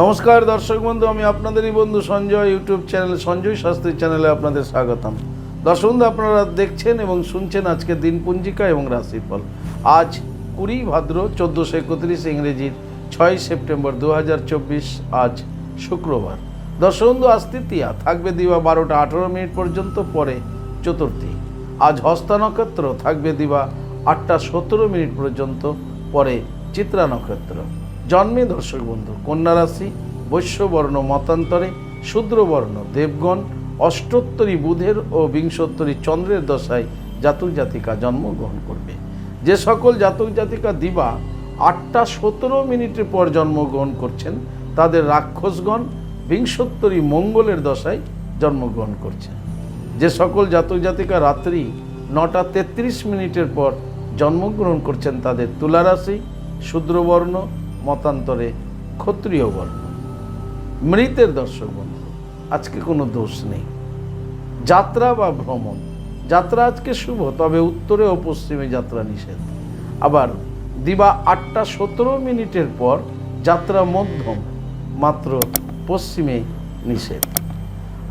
নমস্কার দর্শক বন্ধু, আমি আপনাদেরই বন্ধু সঞ্জয়, ইউটিউব চ্যানেল, সঞ্জয় শাস্ত্রী চ্যানেলে আপনাদের স্বাগতম। দর্শক বন্ধু, আপনারা দেখছেন এবং শুনছেন আজকে দিনপঞ্জিকা এবং রাশিফল। আজ কুড়ি ভাদ্র চোদ্দোশো একত্রিশ ইংরেজির ছয় সেপ্টেম্বর দু হাজার চব্বিশ, আজ শুক্রবার। দর্শক বন্ধু আজ তৃতীয়া থাকবে দিবা বারোটা আঠেরো মিনিট পর্যন্ত, পরে চতুর্থী। আজ হস্তা নক্ষত্র, থাকবে দিবা আটটা সতেরো মিনিট পর্যন্ত, পরে চিত্রা নক্ষত্র। জন্মে দর্শক বন্ধু, কন্যা রাশি, বৈশ্যবর্ণ মতান্তরে, শূদ্রবর্ণ দেবগণ, অষ্টোত্তরী বুধের ও বিংশোত্তরী চন্দ্রের দশায় জাতক জাতিকা জন্মগ্রহণ করবে। যে সকল জাতক জাতিকা দিবা আটটা সতেরো মিনিটের পর জন্মগ্রহণ করছেন, তাদের রাক্ষসগণ বিংশোত্তরী মঙ্গলের দশায় জন্মগ্রহণ করছেন। যে সকল জাতক জাতিকা রাত্রি নটা তেত্রিশ মিনিটের পর জন্মগ্রহণ করছেন, তাদের তুলা রাশি, শূদ্রবর্ণ মতান্তরে ক্ষত্রিয় বর্ণ মৃতের দর্শক বন্ধু, আজকে কোনো দোষ নেই। যাত্রা বা ভ্রমণ, যাত্রা আজকে শুভ, তবে উত্তরে ও পশ্চিমে যাত্রা নিষেধ। আবার দিবা আটটা সতেরো মিনিটের পর যাত্রা মধ্যম, মাত্র পশ্চিমে নিষেধ।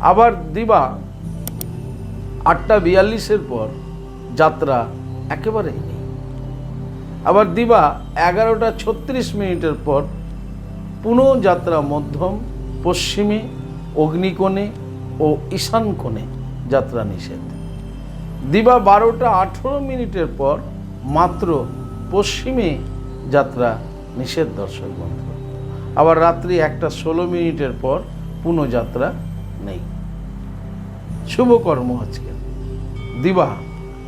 আবার দিবা আটটা বিয়াল্লিশের পর যাত্রা একেবারেই আবার দিবা এগারোটা ছত্রিশ মিনিটের পর পুনঃ যাত্রা মধ্যম, পশ্চিমে অগ্নিকোণে ও ঈশান কোণে যাত্রা নিষেধ। দিবা বারোটা আঠেরো মিনিটের পর মাত্র পশ্চিমে যাত্রা নিষেধ, দর্শক বন্ধু। আবার রাত্রি একটা ষোলো মিনিটের পর পুনঃ যাত্রা নেই শুভকর্ম আজকে দিবা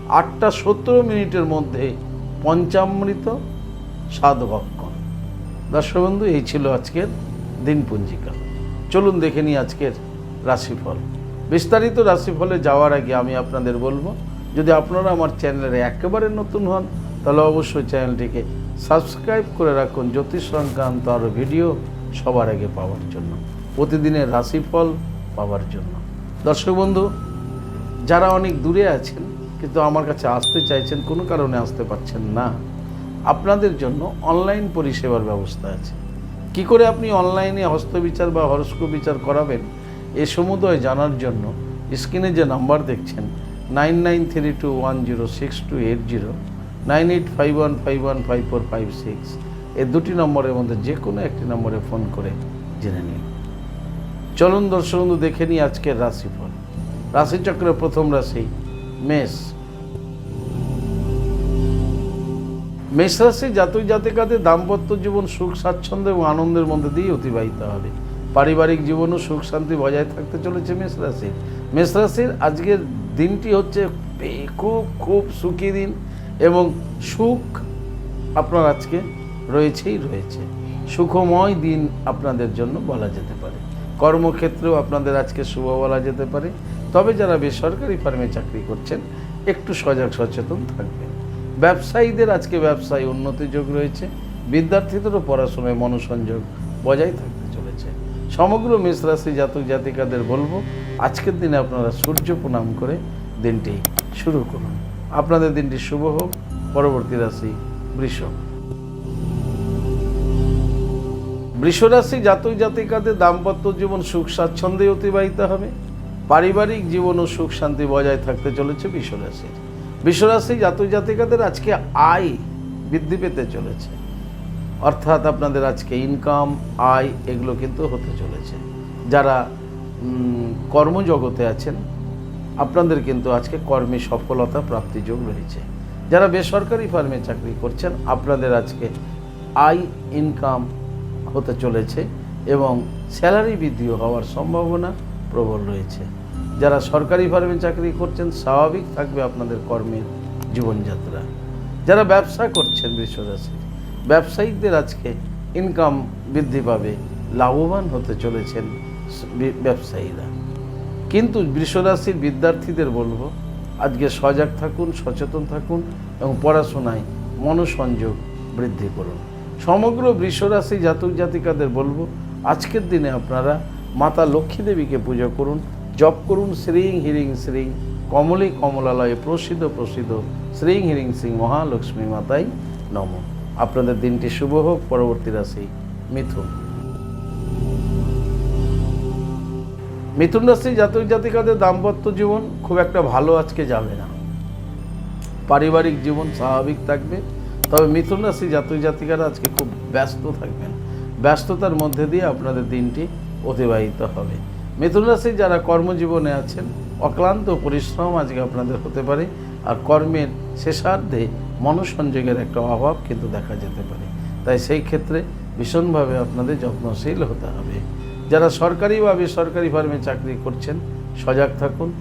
আটটা সতেরো মিনিটের মধ্যে পঞ্চামৃত সাধভক্ষণ দর্শক বন্ধু, এই ছিল আজকের দিনপঞ্জিকা। চলুন দেখে নিই আজকের রাশিফল। বিস্তারিত রাশিফলে যাওয়ার আগে আমি আপনাদের বলব, যদি আপনারা আমার চ্যানেলে একেবারে নতুন হন, তাহলে অবশ্যই চ্যানেলটিকে সাবস্ক্রাইব করে রাখুন। জ্যোতিষ সংক্রান্ত আরও ভিডিও সবার আগে পাওয়ার জন্য, প্রতিদিনের রাশিফল পাওয়ার জন্য। দর্শক বন্ধু, যারা অনেক দূরে আছেন কিন্তু আমার কাছে আসতে চাইছেন, কোনো কারণে আসতে পারছেন না। আপনাদের জন্য অনলাইন পরিষেবার ব্যবস্থা আছে। কি করে আপনি অনলাইনে হস্তবিচার বা হরস্কোপ বিচার করাবেন, এ সমুদয় জানার জন্য স্ক্রিনে যে নাম্বার দেখছেন, nine nine three two one zero six two eight zero, nine eight five one five one five four five six এই দুটি নম্বরের মধ্যে যে কোনো একটি নম্বরে ফোন করে জেনে নিন। চলুন দর্শক দেখে নিই আজকের রাশিফল। রাশিচক্রের প্রথম রাশি, মেষ। মেষ রাশি জাতক জাতিকাদের দাম্পত্য জীবন সুখ, স্বাচ্ছন্দ্য এবং আনন্দের মধ্যে দিয়ে অতিবাহিত হবে। পারিবারিক জীবনও সুখ, শান্তি বজায় থাকতে চলেছে মেষ রাশির মেষ রাশির আজকের দিনটি হচ্ছে খুব খুব সুখী দিন এবং সুখ আপনার আজকে রয়েছেই রয়েছে। সুখময় দিন আপনাদের জন্য বলা যেতে পারে। কর্মক্ষেত্রেও আপনাদের আজকে শুভ বলা যেতে পারে। তবে যারা বেসরকারি ফার্মে চাকরি করছেন, একটু সজাগ সচেতন থাকবেন। ব্যবসায়ীদের আজকে ব্যবসায় উন্নতি যোগ রয়েছে। বিদ্যার্থীদেরও পড়াশোনায় মনোসংযোগ বজায় থাকতে চলেছে। সমগ্র মেষ রাশি জাতক জাতিকাদের বলব, আজকের দিনে আপনারা সূর্য প্রণাম করে দিনটি শুরু করুন। আপনাদের দিনটি শুভ হোক, পরবর্তী রাশি বৃষ। বৃষরাশি জাতক জাতিকাদের দাম্পত্য জীবন সুখ স্বাচ্ছন্দ্যে অতিবাহিত হবে। পারিবারিক জীবন ও সুখ শান্তি বজায় থাকতে চলেছে বিশ্বরাশির বিশ্বরাশি জাতক জাতিকাদের আজকে আয় বৃদ্ধি পেতে চলেছে। অর্থাৎ আপনাদের আজকে ইনকাম আয়, এগুলো কিন্তু হতে চলেছে। যারা কর্মজগতে আছেন, আপনাদের কিন্তু আজকে কর্মে সফলতা প্রাপ্তি যোগ রয়েছে। যারা বেসরকারি ফার্মে চাকরি করছেন, আপনাদের আজকে আয় ইনকাম হতে চলেছে এবং স্যালারি বৃদ্ধিও হওয়ার সম্ভাবনা প্রবল রয়েছে। যারা সরকারি ফার্মে চাকরি করছেন, স্বাভাবিক থাকবে আপনাদের কর্মের জীবনযাত্রা। যারা ব্যবসা করছেন বিশ্বরাশির ব্যবসায়িকদের আজকে ইনকাম বৃদ্ধি পাবে, লাভবান হতে চলেছেন ব্যবসায়ীরা। কিন্তু বৃষরাশির বিদ্যার্থীদের বলব, আজকে সজাগ থাকুন, সচেতন থাকুন এবং পড়াশোনায় মনোসংযোগ বৃদ্ধি করুন। সমগ্র বৃষরাশি জাতক জাতিকাদের বলব, আজকের দিনে আপনারা মাতা লক্ষ্মী দেবীকে পুজো করুন জপ করুন, শ্রীং হিরিং শ্রীং, কমলে কমলালয়ে প্রসিদ্ধ প্রসিদ্ধ, শ্রীং হিরিং সিং মহালক্ষ্মী মাতাই নম। আপনাদের দিনটি শুভ হোক, পরবর্তী রাশি মিথুন। মিথুন রাশি জাতক জাতিকাদের দাম্পত্য জীবন খুব একটা ভালো আজকে যাবে না। পারিবারিক জীবন স্বাভাবিক থাকবে, তবে মিথুন রাশি জাতক জাতিকারা আজকে খুব ব্যস্ত থাকবেন। ব্যস্ততার মধ্যে দিয়ে আপনাদের দিনটি অতিবাহিত হবে। মিথুন রাশি যারা কর্মজীবনে আছেন, অক্লান্ত পরিশ্রম আজকে আপনাদের হতে পারে আর কর্মের শেষার্ধে মনসংযোগের একটা অভাব কিন্তু দেখা যেতে পারে। তাই সেই ক্ষেত্রে ভীষণভাবে আপনাদের যত্নশীল হতে হবে। যারা সরকারি বা বেসরকারি ফার্মে চাকরি করছেন, সজাগ থাকুন,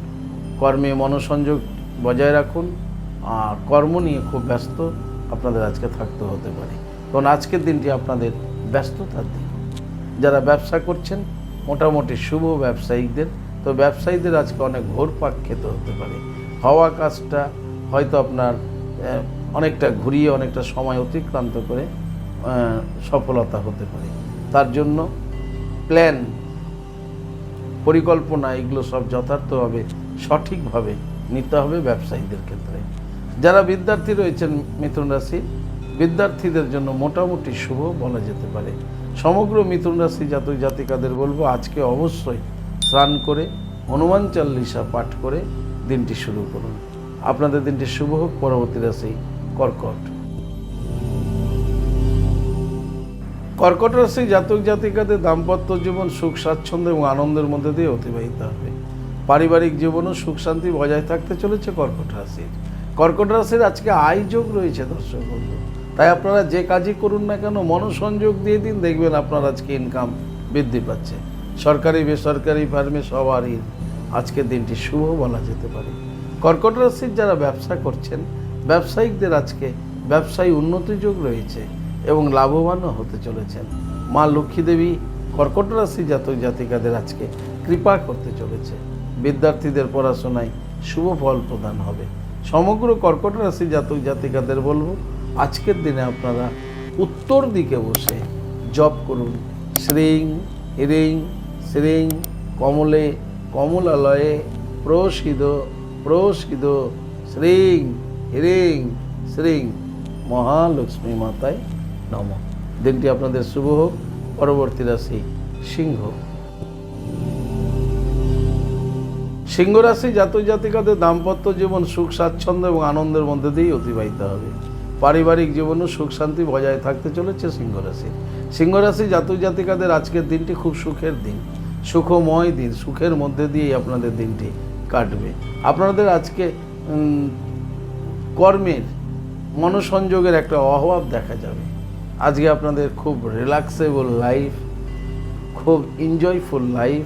কর্মে মনোসংযোগ বজায় রাখুন আর কর্ম নিয়ে খুব ব্যস্ত আপনাদের আজকে থাকতে হতে পারে। কারণ আজকের দিনটি আপনাদের ব্যস্ততার দিন। যারা ব্যবসা করছেন মোটামুটি শুভ ব্যবসায়িকদের তো ব্যবসায়ীদের আজকে অনেক ঘোরপাক খেতে হতে পারে। হওয়া কাজটা হয়তো আপনার অনেকটা ঘুরিয়ে, অনেকটা সময় অতিক্রান্ত করে সফলতা হতে পারে। তার জন্য প্ল্যান, পরিকল্পনা, এগুলো সব যথার্থভাবে, সঠিকভাবে নিতে হবে ব্যবসায়ীদের ক্ষেত্রে। যারা বিদ্যার্থী রয়েছেন মিথুন রাশি বিদ্যার্থীদের জন্য মোটামুটি শুভ বলা যেতে পারে। সমগ্র মিথুন রাশি জাতক জাতিকাদের বলব, আজকে অবশ্যই স্নান করে, হনুমান চল্লিশা পাঠ করে দিনটি শুরু করুন। আপনাদের দিনটি শুভ হোক, পরবর্তী রাশি কর্কট। কর্কট রাশি জাতক জাতিকাদের দাম্পত্য জীবন সুখ, স্বাচ্ছন্দ্য এবং আনন্দের মধ্যে দিয়ে অতিবাহিত হবে। পারিবারিক জীবনও সুখ, শান্তি বজায় থাকতে চলেছে কর্কট রাশির। কর্কট রাশির আজকে আয় যোগ রয়েছে, দর্শক বন্ধু। তাই আপনারা যে কাজই করুন না কেন, মনোসংযোগ দিয়ে দিন, দেখবেন আপনার আজকে ইনকাম বৃদ্ধি পাচ্ছে। সরকারি, বেসরকারি ফার্মে সবারই আজকের দিনটি শুভ বলা যেতে পারে। কর্কট রাশির যারা ব্যবসা করছেন, ব্যবসায়িকদের আজকে ব্যবসায়ী উন্নতি যোগ রয়েছে এবং লাভবানও হতে চলেছেন। মা লক্ষ্মী দেবী কর্কট রাশি জাতক জাতিকাদের আজকে কৃপা করতে চলেছে। বিদ্যার্থীদের পড়াশোনায় শুভ ফল প্রদান হবে। সমগ্র কর্কট রাশি জাতক জাতিকাদের বলব আজকের দিনে আপনারা উত্তর দিকে বসে জপ করুন। শ্রিং হিরিং শ্রিং, কমলে, কমলালয়ে প্রসিদ প্রসিদ শ্রিং হিরিং শ্রিং। মহালক্ষ্মী মাতায় নম। দিনটি আপনাদের শুভ হোক, পরবর্তী রাশি সিংহ। সিংহ রাশি জাতক জাতিকাদের দাম্পত্য জীবন সুখ, স্বাচ্ছন্দ্য এবং আনন্দের মধ্যে দিয়েই অতিবাহিত হবে। পারিবারিক জীবনও সুখ শান্তি বজায় থাকতে চলেছে সিংহ রাশি সিংহ রাশি জাতক জাতিকাদের আজকের দিনটি খুব সুখের দিন। সুখময় দিন, সুখের মধ্যে দিয়েই আপনাদের দিনটি কাটবে। আপনাদের আজকে কর্মের, মনোসংযোগের একটা অভাব দেখা যাবে। আজকে আপনাদের খুব রিল্যাক্সেবল লাইফ খুব এনজয়ফুল লাইফ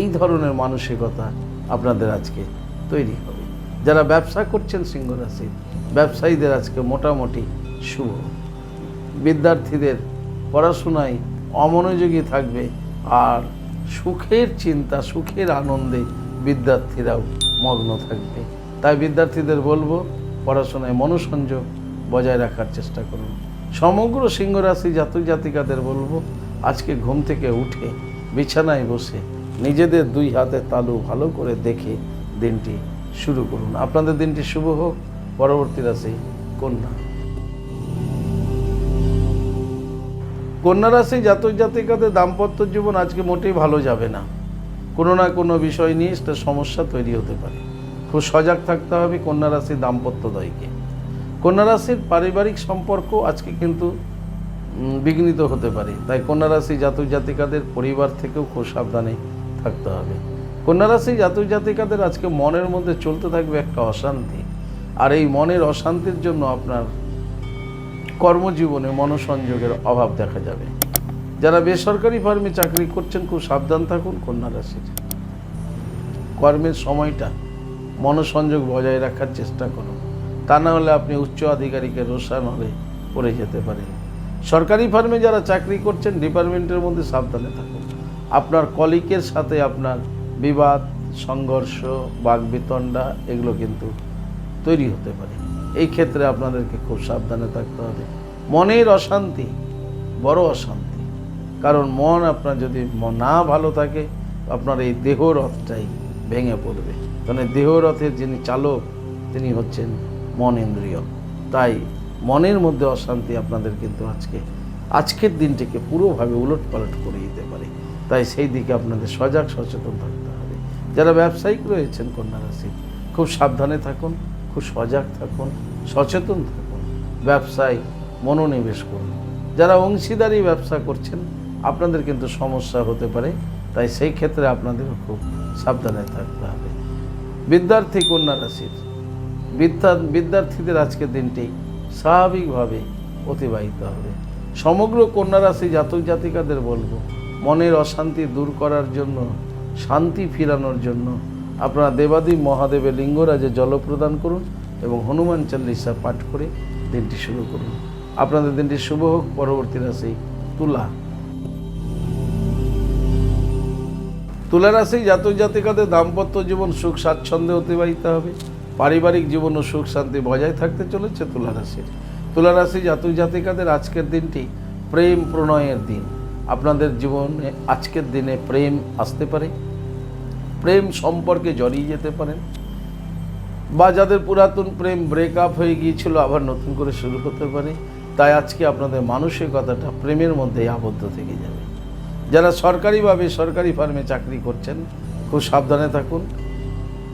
এই ধরনের মানসিকতা আপনাদের আজকে তৈরি হবে। যারা ব্যবসা করছেন সিংহ রাশির ব্যবসায়ীদের আজকে মোটামুটি শুভ। বিদ্যার্থীদের পড়াশোনায় অমনোযোগী থাকবে আর সুখের চিন্তা, সুখের আনন্দে বিদ্যার্থীরাও মগ্ন থাকবে। তাই বিদ্যার্থীদের বলব, পড়াশোনায় মনোসংযোগ বজায় রাখার চেষ্টা করুন। সমগ্র সিংহ রাশি জাতক জাতিকাদের বলব, আজকে ঘুম থেকে উঠে বিছানায় বসে নিজেদের দুই হাতে তালু ভালো করে দেখে দিনটি শুরু করুন। আপনাদের দিনটি শুভ হোক। পরবর্তী রাশি কন্যা। কন্যা রাশি জাতক জাতিকাদের দাম্পত্য জীবন আজকে মোটেই ভালো যাবে না। কোনো না কোনো বিষয় নিয়ে সেটা সমস্যা তৈরি হতে পারে। খুব সজাগ থাকতে হবে কন্যা রাশি দাম্পত্যদয়কে কন্যা রাশির পারিবারিক সম্পর্ক আজকে কিন্তু বিঘ্নিত হতে পারে। তাই কন্যা রাশি জাতক জাতিকাদের পরিবার থেকেও খুব সাবধানে থাকতে হবে। কন্যা রাশি জাতক জাতিকাদের আজকে মনের মধ্যে চলতে থাকবে একটা অশান্তি। আর এই মনের অশান্তির জন্য আপনার কর্মজীবনে মনোসংযোগের অভাব দেখা যাবে। যারা বেসরকারি ফার্মে চাকরি করছেন, খুব সাবধান থাকুন, কন্যা রাশির। কর্মের সময়টা মনোসংযোগ বজায় রাখার চেষ্টা করুন। তা না হলে আপনি উচ্চ আধিকারিকের রোষান হলে পড়ে যেতে পারেন। সরকারি ফার্মে যারা চাকরি করছেন, ডিপার্টমেন্টের মধ্যে সাবধানে থাকুন। আপনার কলিকের সাথে আপনার বিবাদ, সংঘর্ষ, বাগবিতণ্ডা, এগুলো কিন্তু তৈরি হতে পারে। এই ক্ষেত্রে আপনাদেরকে খুব সাবধানে থাকতে হবে। মনের অশান্তি, বড় অশান্তি। কারণ মন আপনার যদি না ভালো থাকে, আপনার এই দেহ রথটাই ভেঙে পড়বে। কারণ এই দেহ রথের যিনি চালক, তিনি হচ্ছেন মন ইন্দ্রিয় তাই মনের মধ্যে অশান্তি আপনাদের কিন্তু আজকে, আজকের দিনটিকে পুরোভাবে উলট পালট করে দিতে পারে। তাই সেই দিকে আপনাদের সজাগ সচেতন থাকতে হবে। যারা ব্যবসায়িক রয়েছেন কন্যা রাশি খুব সাবধানে থাকুন। খুব সজাগ থাকুন, সচেতন থাকুন, ব্যবসায় মনোনিবেশ করুন। যারা অংশীদারি ব্যবসা করছেন, আপনাদের কিন্তু সমস্যা হতে পারে। তাই সেই ক্ষেত্রে আপনাদেরও খুব সাবধানে থাকতে হবে। বিদ্যার্থী কন্যা রাশির, বিদ্যা বিদ্যার্থীদের আজকের দিনটি স্বাভাবিকভাবে অতিবাহিত হবে। সমগ্র কন্যা রাশি জাতক জাতিকাদের বলব, মনের অশান্তি দূর করার জন্য, শান্তি ফিরানোর জন্য আপনারা দেবাদেব মহাদেবের লিঙ্গরাজে জল প্রদান করুন এবং হনুমান চল্লিশা পাঠ করে দিনটি শুরু করুন। আপনাদের দিনটি শুভ হোক, পরবর্তী রাশি তুলা। তুলা রাশি জাতক জাতিকাদের দাম্পত্য জীবন সুখ স্বাচ্ছন্দ্যে অতিবাহিত হবে। পারিবারিক জীবন ও সুখ শান্তি বজায় থাকতে চলেছে তুলা রাশির। তুলা রাশি জাতক জাতিকাদের আজকের দিনটি প্রেম প্রণয়ের দিন। আপনাদের জীবনে আজকের দিনে প্রেম আসতে পারে। প্রেম সম্পর্কে জড়িয়ে যেতে পারেন। বা যাদের পুরাতন প্রেম ব্রেকআপ হয়ে গিয়েছিল, আবার নতুন করে শুরু হতে পারে। তাই আজকে আপনাদের মানসিকতাটা প্রেমের মধ্যেই আবদ্ধ থেকে যাবে। যারা সরকারিভাবে, সরকারি ফার্মে চাকরি করছেন, খুব সাবধানে থাকুন।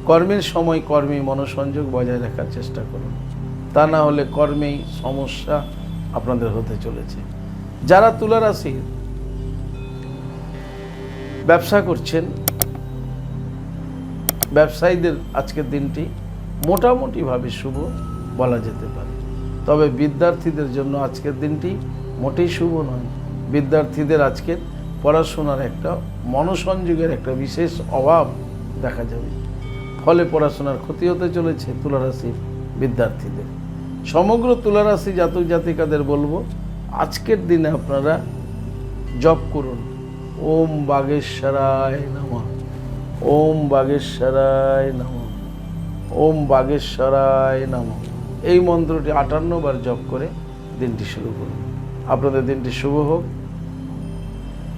কর্মের সময় কর্মে মনোসংযোগ বজায় রাখার চেষ্টা করুন। তা না হলে কর্মেই সমস্যা আপনাদের হতে চলেছে। যারা তুলা রাশির ব্যবসা করছেন ব্যবসায়ীদের আজকের দিনটি মোটামুটিভাবে শুভ বলা যেতে পারে। তবে বিদ্যার্থীদের জন্য আজকের দিনটি মোটেই শুভ নয়। বিদ্যার্থীদের আজকের পড়াশোনার একটা মনোসংযোগের একটা বিশেষ অভাব দেখা যাবে। ফলে পড়াশোনার ক্ষতি হতে চলেছে তুলারাশির বিদ্যার্থীদের। সমগ্র তুলারাশি জাতক জাতিকাদের বলব, আজকের দিনে আপনারা জপ করুন। ওম বাগেশ্বরায় নমঃ। ওম বাগেশ্বরায় নমঃ। ওম বাগেশ্বরায় নমঃ। এই মন্ত্রটি আটান্ন বার জপ করে দিনটি শুরু করুন। আপনাদের দিনটি শুভ হোক।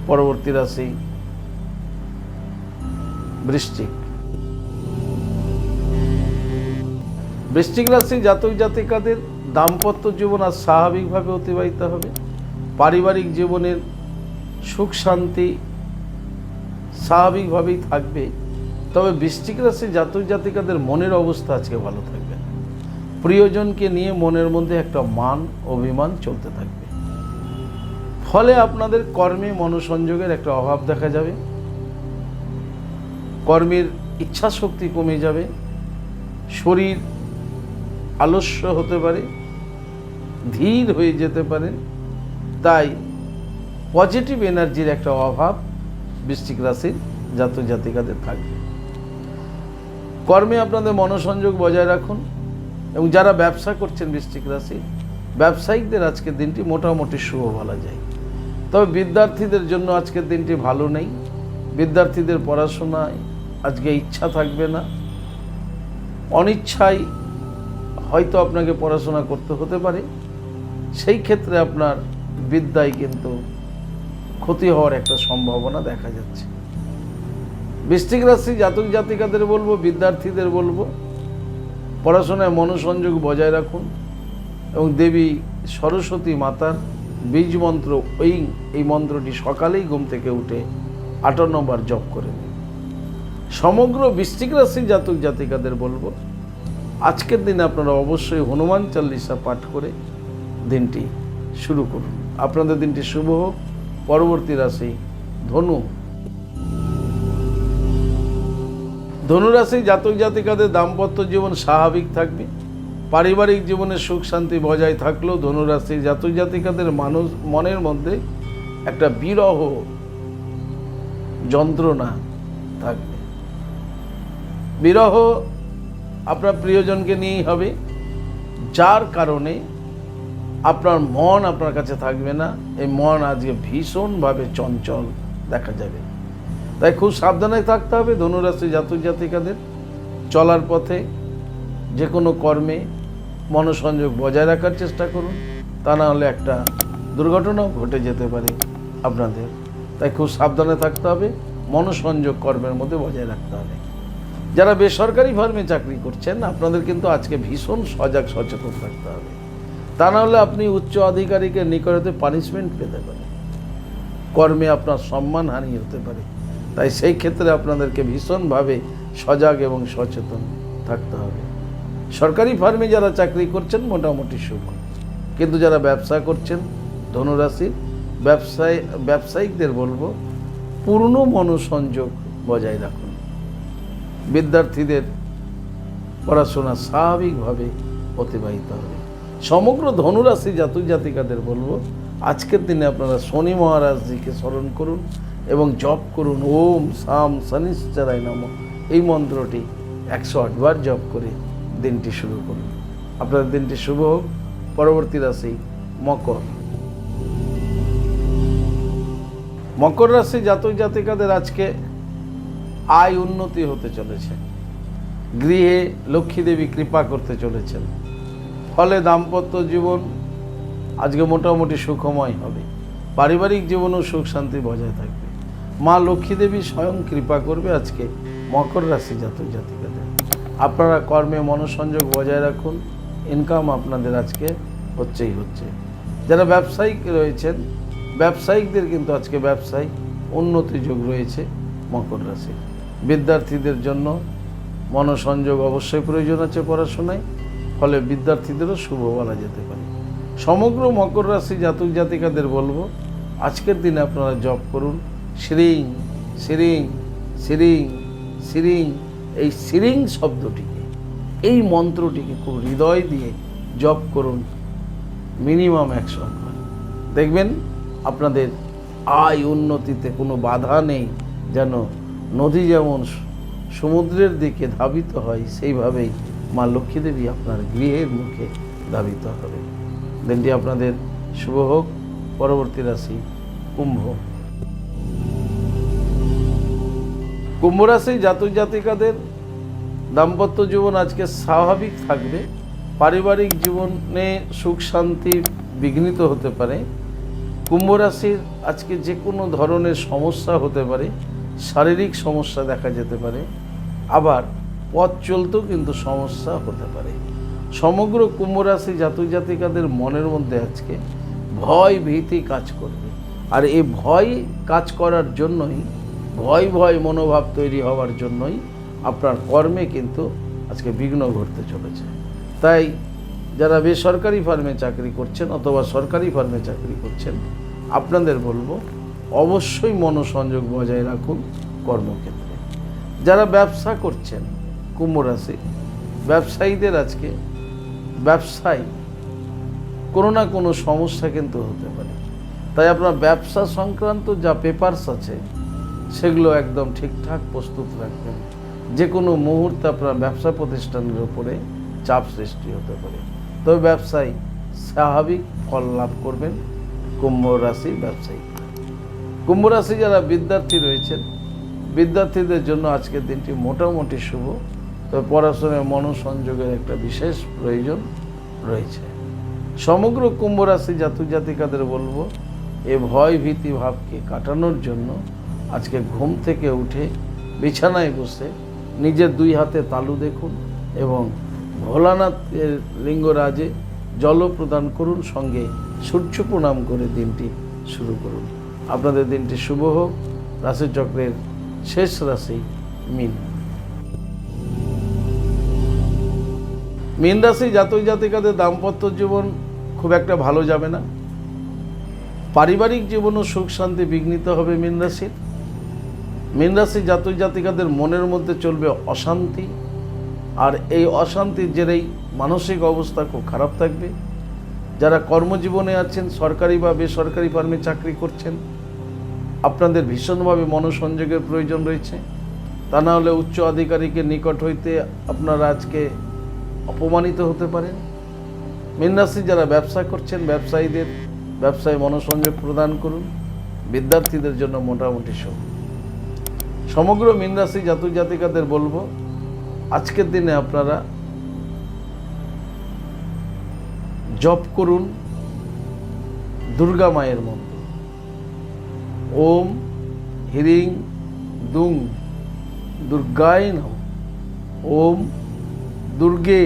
পরবর্তী রাশি বৃষ্টিক বৃষ্টিক রাশি জাতক জাতিকাদের দাম্পত্য জীবন আর স্বাভাবিকভাবে অতিবাহিত হবে। পারিবারিক জীবনের সুখ শান্তি স্বাভাবিকভাবেই থাকবে। তবে বৃশ্চিক রাশি জাতক জাতিকাদের মনের অবস্থা আজকে ভালো থাকবে। প্রিয়জনকে নিয়ে মনের মধ্যে একটা মান, অভিমান চলতে থাকবে। ফলে আপনাদের কর্মে মনোসংযোগের একটা অভাব দেখা যাবে। কর্মের ইচ্ছা শক্তি কমে যাবে। শরীর আলস্য হতে পারে, ধীর হয়ে যেতে পারে। তাই পজিটিভ এনার্জির একটা অভাব বৃশ্চিক রাশির জাতক জাতিকাদের থাকবে কর্মে আপনাদের মনোসংযোগ বজায় রাখুন এবং যারা ব্যবসা করছেন বৃশ্চিক রাশি, ব্যবসায়িকদের আজকের দিনটি মোটামুটি শুভ বলা যায়। তবে বিদ্যার্থীদের জন্য আজকের দিনটি ভালো নেই। বিদ্যার্থীদের পড়াশোনায় আজকে ইচ্ছা থাকবে না। অনিচ্ছায় হয়তো আপনাকে পড়াশোনা করতে হতে পারে। সেই ক্ষেত্রে আপনার বিদ্যায় কিন্তু ক্ষতি হওয়ার একটা সম্ভাবনা দেখা যাচ্ছে। বৃষ্টিক রাশি জাতক জাতিকাদের বলব, বিদ্যার্থীদের বলব, পড়াশোনায় মনোসংযোগ বজায় রাখুন এবং দেবী সরস্বতী মাতার বীজ মন্ত্র, ওই, এই মন্ত্রটি সকালেই ঘুম থেকে উঠে আটান্ন বার জপ করে নিন। সমগ্র বৃষ্টিক রাশি জাতক জাতিকাদের বলব, আজকের দিনে আপনারা অবশ্যই হনুমান চাল্লিশা পাঠ করে দিনটি শুরু করুন। আপনাদের দিনটি শুভ হোক পরবর্তী রাশি ধনু। ধনুরাশি জাতক জাতিকাদের দাম্পত্য জীবন স্বাভাবিক থাকবে। পারিবারিক জীবনে সুখ শান্তি বজায় থাকলেও ধনুরাশি জাতক জাতিকাদের মানুষ মনের মধ্যে একটা বিরহ যন্ত্রণা থাকবে। বিরহ আপনার প্রিয়জনকে নিয়েই হবে, যার কারণে আপনার মন আপনার কাছে থাকবে না, এই মন আজকে ভীষণভাবে চঞ্চল দেখা যাবে। তাই খুব সাবধানে থাকতে হবে ধনুরাশি জাতক জাতিকাদের। চলার পথে যে কোনো কর্মে মনোসংযোগ বজায় রাখার চেষ্টা করুন। তা না হলে একটা দুর্ঘটনাও ঘটে যেতে পারে আপনাদের। তাই খুব সাবধানে থাকতে হবে, মনোসংযোগ কর্মের মধ্যে বজায় রাখতে হবে। যারা বেসরকারি ফার্মে চাকরি করছেন, আপনাদের কিন্তু আজকে ভীষণ সজাগ সচেতন থাকতে হবে। তা না হলে আপনি উচ্চ আধিকারিকের নিকটতে পানিশমেন্ট পেতে পারেন। কর্মে আপনার সম্মানহানি হতে পারে। তাই সেই ক্ষেত্রে আপনাদেরকে ভীষণভাবে সজাগ এবং সচেতন থাকতে হবে। সরকারি ফার্মে যারা চাকরি করছেন, মোটামুটি সুখ। কিন্তু যারা ব্যবসা করছেন, ধনুরাশির, ব্যবসায়, ব্যবসায়িকদের বলব, পূর্ণ মনোসংযোগ বজায় রাখুন। বিদ্যার্থীদের পড়াশোনা স্বাভাবিকভাবে অতিবাহিত হবে। সমগ্র ধনুরাশি জাতক জাতিকাদের বলব, আজকের দিনে আপনারা শনি মহারাজজিকে স্মরণ করুন এবং জপ করুন। ওম সাম শনিশ্চরায় নম। এই মন্ত্রটি একশো আটবার জপ করে দিনটি শুরু করুন। আপনার দিনটি শুভ হোক। পরবর্তী রাশি মকর। মকর রাশি জাতক জাতিকাদের আজকে আয় উন্নতি হতে চলেছে। গৃহে লক্ষ্মী দেবী কৃপা করতে চলেছেন। ফলে দাম্পত্য জীবন আজকে মোটামুটি সুখময় হবে। পারিবারিক জীবনও সুখ শান্তি বজায় থাকবে। মা লক্ষ্মী দেবী স্বয়ং কৃপা করবে আজকে মকর রাশি জাতক জাতিকাদের। আপনারা কর্মে মনোসংযোগ বজায় রাখুন ইনকাম আপনাদের আজকে হচ্ছেই হচ্ছে। যারা ব্যবসায়িক রয়েছেন, ব্যবসায়িকদের কিন্তু আজকে ব্যবসায় উন্নতি যোগ রয়েছে মকর রাশি বিদ্যার্থীদের জন্য মনোসংযোগ অবশ্যই প্রয়োজন আছে পড়াশোনায়। ফলে বিদ্যার্থীদেরও শুভ বলা যেতে পারে। সমগ্র মকর রাশি জাতক জাতিকাদের বলব, আজকের দিনে আপনারা জপ করুন, শ্রিং শ্রিং শ্রিং শ্রিং, এই শ্রিং শব্দটিকে, এই মন্ত্রটিকে খুব হৃদয় দিয়ে জপ করুন মিনিমাম একশো দেখবেন আপনাদের আয় উন্নতিতে কোনো বাধা নেই, যেন নদী যেমন সমুদ্রের দিকে ধাবিত হয়, সেইভাবেই মা লক্ষ্মী দেবী আপনার গৃহের মুখে ধাবিত হবে। দিনটি আপনাদের শুভ হোক, পরবর্তী রাশি কুম্ভ। কুম্ভ রাশি জাতক জাতিকাদের দাম্পত্য জীবন আজকে স্বাভাবিক থাকবে। পারিবারিক জীবনে সুখ শান্তি বিঘ্নিত হতে পারে। কুম্ভ রাশির আজকে যে কোনো ধরনের সমস্যা হতে পারে। শারীরিক সমস্যা দেখা যেতে পারে। আবার পথ চলতেও কিন্তু সমস্যা হতে পারে। সমগ্র কুম্ভ রাশি জাতক জাতিকাদের মনের মধ্যে আজকে ভয় ভীতি কাজ করবে। আর এই ভয় কাজ করার জন্যই, ভয় ভয় মনোভাব তৈরি হওয়ার জন্যই আপনার কর্মে কিন্তু আজকে বিঘ্ন ঘটতে চলেছে। তাই যারা বেসরকারি ফার্মে চাকরি করছেন অথবা সরকারি ফার্মে চাকরি করছেন, আপনাদের বলব, অবশ্যই মনোসংযোগ বজায় রাখুন কর্মক্ষেত্রে। যারা ব্যবসা করছেন কুম্ভ রাশি ব্যবসায়ীদের আজকে ব্যবসায় কোনো না কোনো সমস্যা কিন্তু হতে পারে। তাই আপনার ব্যবসা সংক্রান্ত যা পেপারস আছে, সেগুলো একদম ঠিকঠাক প্রস্তুত রাখবেন। যে কোনো মুহূর্তে আপনার ব্যবসা প্রতিষ্ঠানের উপরে চাপ সৃষ্টি হতে পারে। তবে ব্যবসায়ী স্বাভাবিক ফল লাভ করবেন কুম্ভ রাশি ব্যবসায়ী। কুম্ভ রাশি যারা বিদ্যার্থী রয়েছেন, বিদ্যার্থীদের জন্য আজকের দিনটি মোটামুটি শুভ। তবে পড়াশোনায় মনোসংযোগের একটা বিশেষ প্রয়োজন রয়েছে। সমগ্র কুম্ভ রাশি জাতক জাতিকাদের বলব, এ ভয় ভীতি ভাবকে কাটানোর জন্য আজকে ঘুম থেকে উঠে বিছানায় বসে নিজের দুই হাতে তালু দেখুন এবং ভোলানাথের লিঙ্গরাজে জল প্রদান করুন, সঙ্গে সূর্য প্রণাম করে দিনটি শুরু করুন। আপনাদের দিনটি শুভ হোক। রাশিচক্রের শেষ রাশি মিন। মীন রাশি জাতক জাতিকাদের দাম্পত্য জীবন খুব একটা ভালো যাবে না। পারিবারিক জীবনও সুখ শান্তি বিঘ্নিত হবে মীন রাশির। মীন রাশি জাতক জাতিকাদের মনের মধ্যে চলবে অশান্তি, আর এই অশান্তির জেরেই মানসিক অবস্থা খুব খারাপ থাকবে। যারা কর্মজীবনে আছেন, সরকারি বা বেসরকারি ফার্মে চাকরি করছেন, আপনাদের ভীষণভাবে মনোসংযোগের প্রয়োজন রয়েছে। তা না হলে উচ্চ আধিকারিকের নিকট হইতে আপনারা আজকে অপমানিত হতে পারেন। মীন রাশি যারা ব্যবসা করছেন, ব্যবসায়ীদের ব্যবসায় মনোসংযোগ প্রদান করুন। বিদ্যার্থীদের জন্য মোটামুটি সব। সমগ্র মীন রাশি জাতক জাতিকাদের বলব, আজকের দিনে আপনারা জপ করুন, দুর্গা মায়ের মন্ত্র। ওম হিরিং দুং দুর্গায় নম। ওম দুর্গে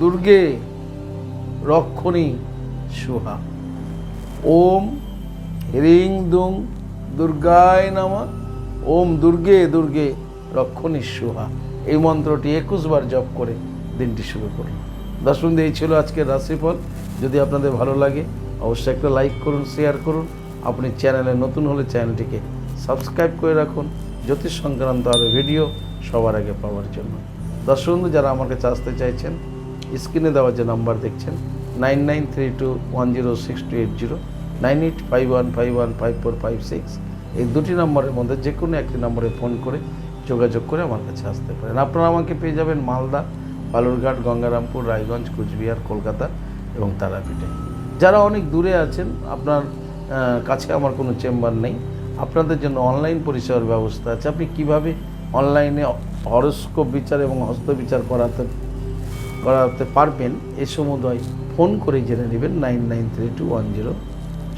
দুর্গে, রক্ষণী সুহা। ওম হ্রিং দুং দুর্গায় নামা। ওম দুর্গে দুর্গে, রক্ষণী সুহা। এই মন্ত্রটি একুশ বার জপ করে দিনটি শুরু করুন। দর্শন এই ছিল আজকের রাশিফল। যদি আপনাদের ভালো লাগে, অবশ্যই একটা লাইক করুন, শেয়ার করুন। আপনি চ্যানেলে নতুন হলে চ্যানেলটিকে সাবস্ক্রাইব করে রাখুন। জ্যোতিষ সংক্রান্ত আরও ভিডিও সবার আগে পাওয়ার জন্য। দর্শক বন্ধু যারা আমার কাছে আসতে চাইছেন, স্ক্রিনে দেওয়া যে নাম্বার দেখছেন, nine nine three two one zero six two eight zero, nine eight five one five one five four five six, এই দুটি নম্বরের মধ্যে যে কোনো একটি নম্বরে ফোন করে যোগাযোগ করে আমার কাছে আসতে পারেন। আপনারা আমাকে পেয়ে যাবেন মালদা, বালুরঘাট, গঙ্গারামপুর, রায়গঞ্জ, কুচবিহার, কলকাতা এবং তারাপীঠে। যারা অনেক দূরে আছেন, আপনার কাছে আমার কোনো চেম্বার নেই, আপনাদের জন্য অনলাইন পরিষেবার ব্যবস্থা আছে। আপনি কীভাবে অনলাইনে হরস্কোপ বিচার এবং হস্ত বিচার করাতে করাতে পারবেন এ সমুদয়। ফোন করে জেনে নেবেন nine nine three two one zero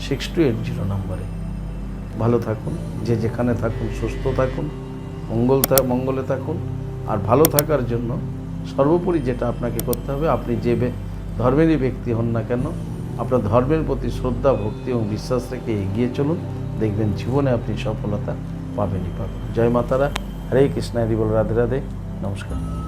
six two eight zero নম্বরে। ভালো থাকুন, যে যেখানে থাকুন, সুস্থ থাকুন, মঙ্গল মঙ্গলে থাকুন, আর ভালো থাকার জন্য সর্বোপরি যেটা আপনাকে করতে হবে, আপনি যে ধর্মেরই ব্যক্তি হন না কেন, আপনার ধর্মের প্রতি শ্রদ্ধা, ভক্তি এবং বিশ্বাস রেখে এগিয়ে চলুন। দেখবেন জীবনে আপনি সফলতা পাবেনই পাবেন। জয় মাতারা। হরে কৃষ্ণ হরি বল রাধে রাধে নমস্কার।